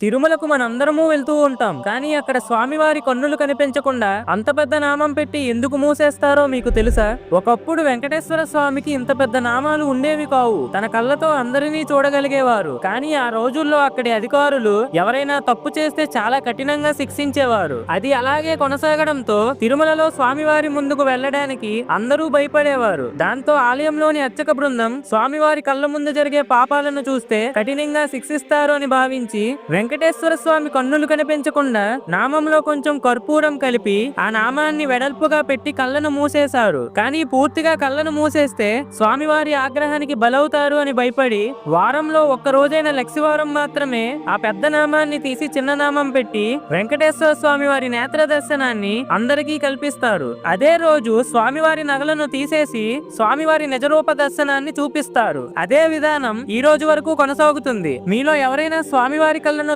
తిరుమలకు మనందరము వెళ్తూ ఉంటాం కానీ అక్కడ స్వామివారి కన్నులు కనిపించకుండా అంత పెద్ద నామం పెట్టి ఎందుకు మూసేస్తారో మీకు తెలుసా? ఒకప్పుడు వెంకటేశ్వర స్వామికి ఇంత పెద్ద నామాలు ఉండేవి కావు. తన కళ్ళతో అందరినీ చూడగలిగేవారు. కానీ ఆ రోజుల్లో అక్కడి అధికారులు ఎవరైనా తప్పు చేస్తే చాలా కఠినంగా శిక్షించేవారు. అది అలాగే కొనసాగడంతో తిరుమలలో స్వామివారి ముందుకు వెళ్ళడానికి అందరూ భయపడేవారు. దాంతో ఆలయంలోని అర్చక బృందం స్వామివారి కళ్ళ ముందు జరిగే పాపాలను చూస్తే కఠినంగా శిక్షిస్తారు అని భావించి వెంకటేశ్వర స్వామి కన్నులు కనిపించకుండా నామంలో కొంచెం కర్పూరం కలిపి ఆ నామాన్ని వెడల్పుగా పెట్టి కళ్ళను మూసేశారు. కానీ పూర్తిగా కళ్ళను మూసేస్తే స్వామివారి ఆగ్రహానికి బలవుతారు అని భయపడి వారంలో ఒక్క రోజైన లక్షవారం మాత్రమే ఆ పెద్ద నామాన్ని తీసి చిన్న నామం పెట్టి వెంకటేశ్వర స్వామి వారి నేత్ర దర్శనాన్ని అందరికీ కల్పిస్తారు. అదే రోజు స్వామివారి నగలను తీసేసి స్వామివారి నిజరూప దర్శనాన్ని చూపిస్తారు. అదే విధానం ఈ రోజు వరకు కొనసాగుతుంది. మీలో ఎవరైనా స్వామివారి కళ్ళను